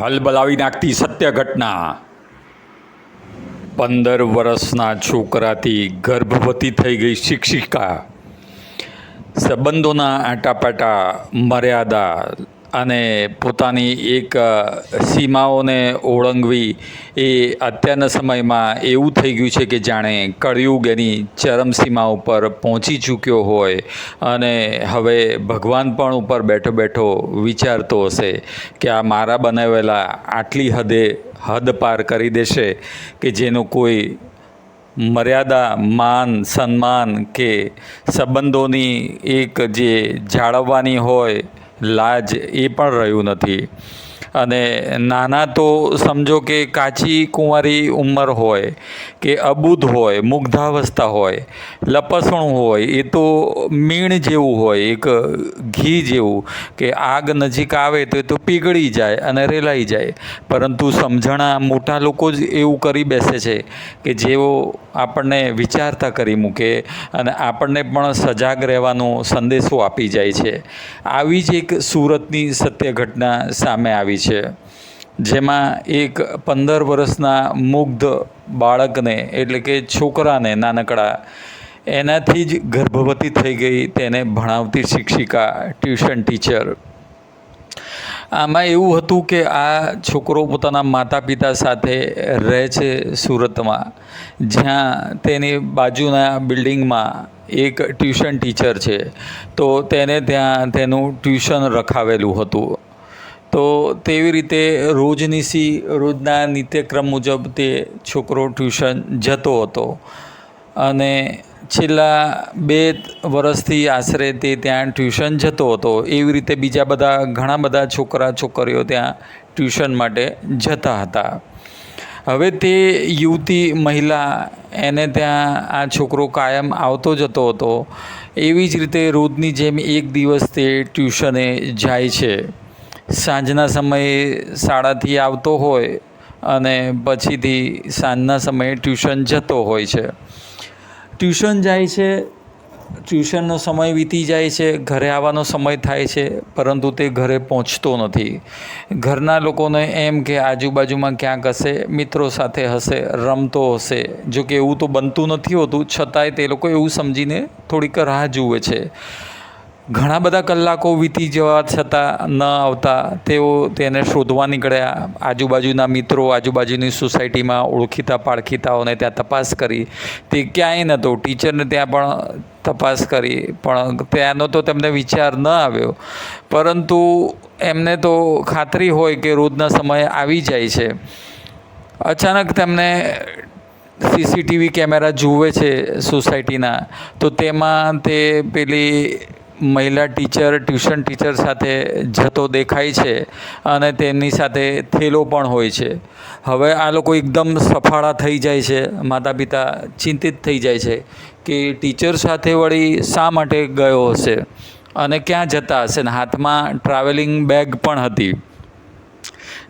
હલબલાવી નાખતી સત્ય ઘટના. પંદર વર્ષના છોકરાથી ગર્ભવતી થઈ ગઈ શિક્ષિકા. સંબંધોના આટાપાટા મર્યાદા અને પોતાની એક સીમાઓને ઓળંગવી એ અત્યારના સમયમાં એવું થઈ ગયું છે કે જાણે કળિયુગ એની ચરમસીમા ઉપર પહોંચી ચૂક્યો હોય અને હવે ભગવાન પણ ઉપર બેઠો બેઠો વિચારતો હશે કે આ મારા બનાવેલા આટલી હદે હદ પાર કરી દેશે કે જેનો કોઈ મર્યાદા, માન, સન્માન કે સંબંધોની એક જે જાળવવાની હોય લાજ એ પણ રહ્યું નથી. અને નાના તો સમજો કે કાચી કુંવારી ઉંમર હોય, કે અબૂધ હોય, મુગ્ધાવસ્થા હોય, લપસણું હોય, એ તો મીણ જેવું હોય, એક ઘી જેવું, કે આગ નજીક આવે તો એ તો પીગળી જાય અને રેલાઈ જાય. પરંતુ સમજણા મોટા લોકો જ એવું કરી બેસે છે કે જેઓ આપણને વિચારતા કરી મૂકે અને આપણને પણ સજાગ રહેવાનો સંદેશો આપી જાય છે. આવી જ એક સુરતની સત્ય ઘટના સામે આવી છે. જેમાં એક પંદર વર્ષના મુગ્ધ બાળકને, એટલે કે છોકરાને નાનકડા, એનાથી જ ગર્ભવતી થઈ ગઈ તેને ભણાવતી શિક્ષિકા, ટ્યુશન ટીચર. આમાં એવું હતું કે આ છોકરો પોતાના માતા પિતા સાથે રહે છે સુરતમાં, જ્યાં તેની બાજુના બિલ્ડિંગમાં એક ટ્યુશન ટીચર છે. તો તેને ત્યાં તેનું ટ્યુશન રખાવેલું હતું. તો તેવી રીતે રોજની સી, રોજના નિત્યક્રમ મુજબ તે છોકરો ટ્યુશન જતો હતો. અને છેલ્લા બે વર્ષથી આશરે તે ત્યાં ટ્યુશન જતો હતો. એવી રીતે બીજા બધા, ઘણા બધા છોકરા, છોકરીઓ ત્યાં ટ્યુશન માટે જતા હતા. હવે તે યુવતી મહિલા, એને ત્યાં આ છોકરો કાયમ આવતો જતો હતો. એવી જ રીતે રોજની જેમ એક દિવસ તે ટ્યુશને જાય છે. સાંજના સમયે શાળાથી આવતો હોય અને પછીથી સાંજના સમયે ટ્યુશન જતો હોય છે. ટ્યુશન જાય છે, ટ્યુશનનો સમય વીતી જાય છે, ઘરે આવવાનો સમય થાય છે, પરંતુ તે ઘરે પહોંચતો નથી. ઘરના લોકોને એમ કે આજુબાજુમાં ક્યાંક હશે, મિત્રો સાથે હશે, રમતો હશે જો કે એવું તો બનતું નથી હોતું, છતાંય તે લોકો એવું સમજીને થોડીક રાહ જુએ છે. ઘણા બધા કલાકો વીતી જવા છતાં ન આવતા તેઓ તેને શોધવા નીકળ્યા. આજુબાજુના મિત્રો, આજુબાજુની સોસાયટીમાં ઓળખીતા પાળખીતાઓને ત્યાં તપાસ કરી. તે ક્યાંય નહોતો. ટીચરને ત્યાં પણ તપાસ કરી, પણ ત્યાંનો તો તેમને વિચાર ન આવ્યો. પરંતુ એમને તો ખાતરી હોય કે રોજના સમયે આવી જાય છે. અચાનક તેમને સીસીટીવી કેમેરા જુએ છે સોસાયટીના. તો તેમાં તે પેલી મહિલા ટીચર, ટ્યુશન ટીચર સાથે જતો દેખાય છે અને તેમની સાથે થેલો પણ હોય છે. હવે આ લોકો એકદમ સફાળા થઈ જાય છે. માતા પિતા ચિંતિત થઈ જાય છે કે ટીચર સાથે વળી શા માટે ગયો હશે અને ક્યાં જતા હશે ને? હાથમાં ટ્રાવેલિંગ બેગ પણ હતી.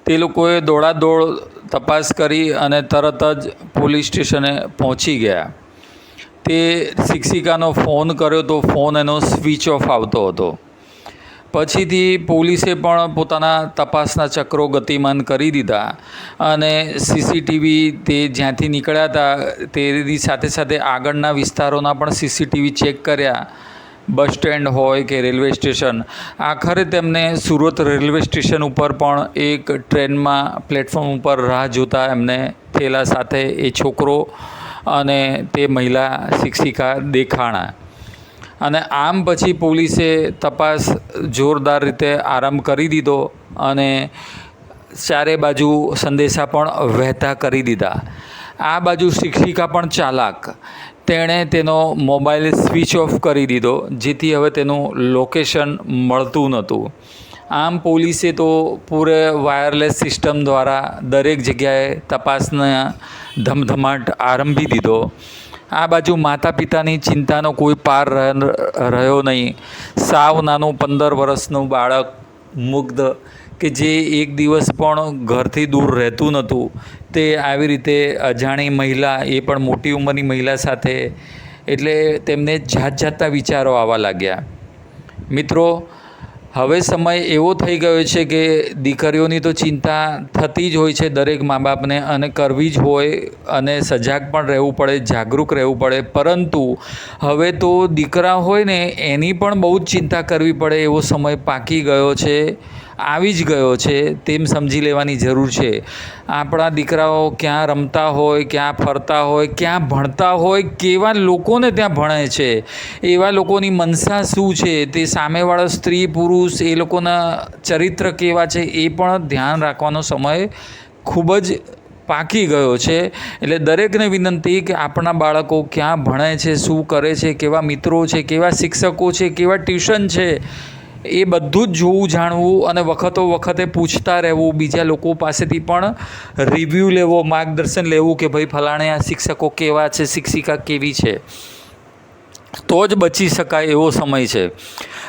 તે લોકોએ દોડાદોડ તપાસ કરી અને તરત જ પોલીસ સ્ટેશને પહોંચી ગયા. તે શિક્ષિકાનો ફોન કર્યો તો ફોન એનો સ્વિચ ઓફ આવતો હતો. પછીથી પોલીસે પણ પોતાના તપાસના ચક્રો ગતિમાન કરી દીધા અને સીસીટીવી તે જ્યાંથી નીકળ્યા હતા તેની સાથે સાથે આગળના વિસ્તારોના પણ સીસીટીવી ચેક કર્યા. બસ સ્ટેન્ડ હોય કે રેલવે સ્ટેશન. આખરે તેમને સુરત રેલવે સ્ટેશન ઉપર પણ એક ટ્રેનમાં પ્લેટફોર્મ ઉપર રાહ જોતા એમને થેલા સાથે એ છોકરો અને તે મહિલા શિક્ષિકા દેખાણા. અને આમ પછી પોલીસે તપાસ જોરદાર રીતે આરંભ કરી દીધો અને ચારે બાજુ સંદેશા પણ વહેતા કરી દીધા. આ બાજુ શિક્ષિકા પણ ચાલાક. તેણે તેનો મોબાઈલ સ્વિચ ઓફ કરી દીધો, જેથી હવે તેનું લોકેશન મળતું નહોતું. આમ પોલીસે તો પૂરે વાયરલેસ સિસ્ટમ દ્વારા દરેક જગ્યાએ તપાસના ધમધમાટ આરંભી દીધો. આ બાજુ માતા પિતાની ચિંતાનો કોઈ પાર રહ- રહ્યો નહીં. સાવ નાનું પંદર વર્ષનું બાળક મુગ્ધ કે જે એક દિવસ પણ ઘરથી દૂર રહેતું નહોતું. તે આવી રીતે અજાણી મહિલા, એ પણ મોટી ઉંમરની મહિલા સાથે, એટલે તેમને જાત જાતના વિચારો આવવા લાગ્યા. મિત્રો હવે સમય એવો થઈ ગયો છે કે દીકરીઓની તો ચિંતા થતી જ હોય છે દરેક મા બાપને અને કરવી જ હોય અને સજાગ પણ રહેવું પડે જાગૃત રહેવું પડે. પરંતુ હવે તો દીકરા હોય ને, એની પણ બહુ જ ચિંતા કરવી પડે એવો સમય પાકી ગયો છે. આવી જ ગયો છે, તેમ સમજી લેવાની જરૂર છે. આપણા દીકરાઓ ક્યાં રમતા હોય, ક્યાં ફરતા હોય, ક્યાં ભણતા હોય, કેવા લોકોને ત્યાં ભણે છે, એવા લોકોની મનસા શું છે, તે સામેવાળા સ્ત્રી, પુરુષ, એ લોકોના ચરિત્ર કેવા છે, એ પણ ધ્યાન રાખવાનો સમય ખૂબ જ પાકી ગયો છે. એટલે દરેકને વિનંતી કે આપણા બાળકો ક્યાં ભણે છે, શું કરે છે, કેવા મિત્રો છે, કેવા શિક્ષકો છે, કેવા ટ્યુશન છે એ બધું જ જોવું, જાણવું અને વખતો વખતે પૂછતા રહેવું. બીજા લોકો પાસેથી પણ રિવ્યૂ લેવો, માર્ગદર્શન લેવું કે ભાઈ ફલાણે આ શિક્ષકો કેવા છે, શિક્ષિકા કેવી છે. તો જ બચી શકાય એવો સમય છે.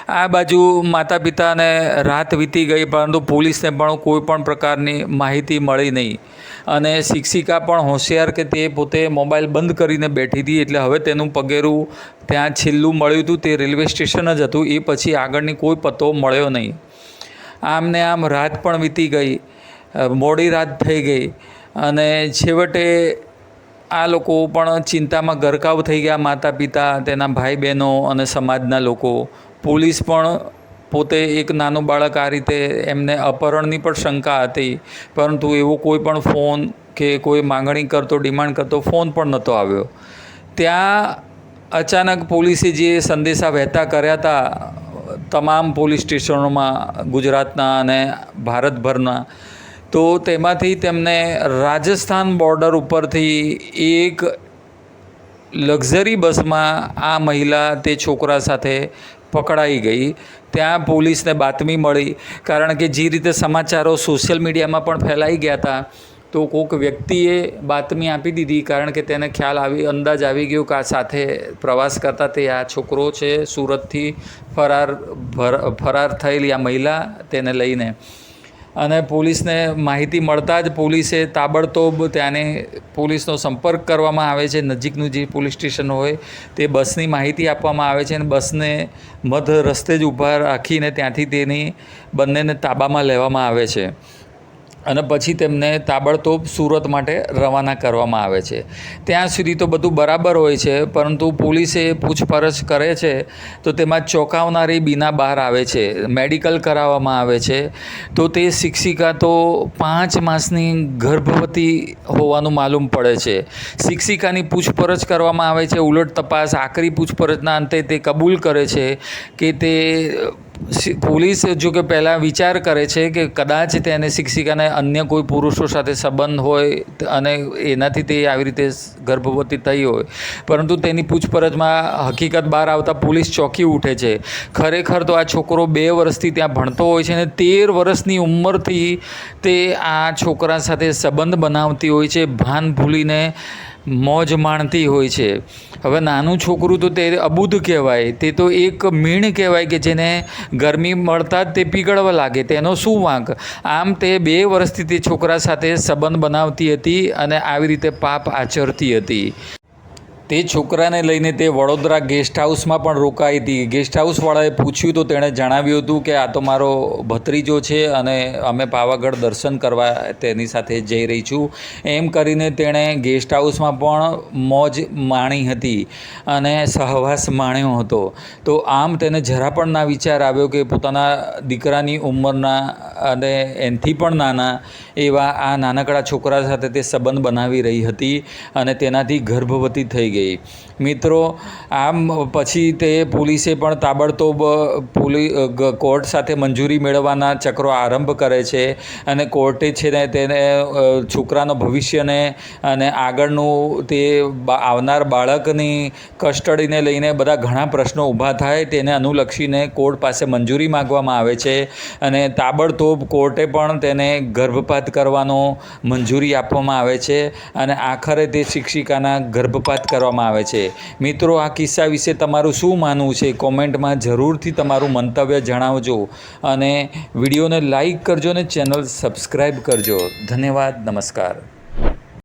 આ બાજુ માતા પિતાને રાત વીતી ગઈ, પરંતુ પોલીસને પણ કોઈ પણ પ્રકારની માહિતી મળી નહીં. અને શિક્ષિકા પણ હોશિયાર કે તે પોતે મોબાઈલ બંધ કરીને બેઠી હતી, એટલે હવે તેનું પગેરું ત્યાં છેલ્લું મળ્યું હતું, તે રેલવે સ્ટેશન જ હતું, એ પછી આગળની કોઈ પત્તો મળ્યો નહીં. આમને આમ રાત પણ વીતી ગઈ, મોડી રાત થઈ ગઈ, અને છેવટે આ લોકો પણ ચિંતામાં ગરકાવ થઈ ગયા. માતા પિતા તેના ભાઈ બહેનો અને સમાજના લોકો. પોલીસ પણ પોતે એક નાનું બાળક આ રીતે એમને અપહરણની પણ શંકા હતી. પરંતુ એવો કોઈ પણ ફોન કે કોઈ માંગણી કરતો, ડિમાન્ડ કરતો ફોન પણ નહોતો આવ્યો. ત્યાં અચાનક પોલીસે જે સંદેશા વહેતા કર્યા હતા, તમામ પોલીસ સ્ટેશનોમાં ગુજરાતના અને ભારતભરના તો તેમાંથી તેમને રાજસ્થાન બોર્ડર ઉપરથી એક લક્ઝરી બસમાં આ મહિલા તે છોકરા સાથે પકડાઈ ગઈ. ત્યાં પોલીસને બાતમી મળી, કારણ કે જે રીતે સમાચારો સોશિયલ મીડિયામાં પણ ફેલાઈ ગયા હતા, તો કોઈક વ્યક્તિએ બાતમી આપી દીધી, કારણ કે તેને ખ્યાલ આવી, અંદાજ આવી ગયો કે આ સાથે પ્રવાસ કરતા તે આ છોકરો છે. સુરતથી ફરાર ફરાર થયેલી આ મહિલા તેને લઈને અને પોલીસને માહિતી મળતા જ પોલીસે તાબડતોબ ત્યાંને પોલીસનો સંપર્ક કરવામાં આવે છે. નજીકનું જે પોલીસ સ્ટેશન હોય તે બસની માહિતી આપવામાં આવે છે અને બસને મધ રસ્તે જ ઊભા રાખીને ત્યાંથી તેની બંનેને તાબામાં લેવામાં આવે છે. અને પછી તેમને તાબડતોબ સુરત માટે રવાના કરવામાં આવે છે. ત્યાં સુધી તો બધું બરાબર હોય છે, પરંતુ પોલીસે પૂછપરછ કરે છે તો તેમાં ચોંકાવનારી બીના બહાર આવે છે, મેડિકલ કરાવવામાં આવે છે. તો તે શિક્ષિકા તો પાંચ માસની ગર્ભવતી હોવાનું માલુમ પડે છે. શિક્ષિકાની પૂછપરછ કરવામાં આવે છે, ઉલટ તપાસ, આખરી પૂછપરછના અંતે તે કબૂલ કરે છે કે તે પોલીસ જો કે પહેલાં વિચાર કરે છે કે કદાચ તેને શિક્ષિકાને અન્ય કોઈ પુરુષો સાથે સંબંધ હોય અને એનાથી તે આવી રીતે ગર્ભવતી થઈ હોય. પરંતુ તેની પૂછપરછમાં હકીકત બહાર આવતા પોલીસ ચોકી ઉઠે છે. ખરેખર તો આ છોકરો બે વર્ષથી ત્યાં ભણતો હોય છે અને તેર વર્ષની ઉંમરથી તે આ છોકરા સાથે સંબંધ બનાવતી હોય છે. ભાન ભૂલીને મોજ માણતી હોય છે. હવે નાનું છોકરું તો તે અબુધ કહેવાય, તે તો એક મીણ કહેવાય કે જેને ગરમી મળતા જ તે પીગળવા લાગે, તેનો શું વાંક? આમ તે બે વર્ષથી તે છોકરા સાથે સંબંધ બનાવતી હતી અને આવી રીતે પાપ આચરતી હતી. તે છોકરાને લઈને તે વડોદરા ગેસ્ટ હાઉસમાં પણ રોકાઈ હતી. ગેસ્ટ હાઉસવાળાએ પૂછ્યું તો તેણે જણાવ્યું હતું કે આ તો મારો ભત્રીજો છે અને અમે પાવાગઢ દર્શન કરવા તેની સાથે જઈ રહી છું. એમ કરીને તેણે ગેસ્ટ હાઉસમાં પણ મોજ માણી હતી અને સહવાસ માણ્યો હતો. તો આમ તેને જરા પણ ના વિચાર આવ્યો કે પોતાના દીકરાની ઉંમરના અને એનથી પણ નાના એવા આ નાનકડા છોકરા સાથે તે સંબંધ બનાવી રહી હતી અને તેનાથી ગર્ભવતી થઈ ગઈ. મિત્રો, આમ પછી તે પોલીસે પણ તાબડતોબ પોલી કોર્ટ સાથે મંજૂરી મેળવવાના ચક્રો આરંભ કરે છે અને કોર્ટે છે ને તેને છોકરાનો ભવિષ્યને અને આગળનું તે આવનાર બાળકની કસ્ટડીને લઈને બધા ઘણા પ્રશ્નો ઊભા થાય તેને અનુલક્ષીને કોર્ટ પાસે મંજૂરી માગવામાં આવે છે અને તાબડતોબ કોર્ટે પણ તેને ગર્ભપાત કરવાનો મંજૂરી આપવામાં આવે છે અને આખરે તે શિક્ષિકાના ગર્ભપાત કરવામાં આવે છે. મિત્રો, આ કિસ્સા વિશે તમારું શું માનવું છે? કોમેન્ટમાં જરૂરથી તમારું મંતવ્ય જણાવજો અને વિડીયોને લાઈક કરજો અને ચેનલ સબસ્ક્રાઈબ કરજો. ધન્યવાદ, નમસ્કાર.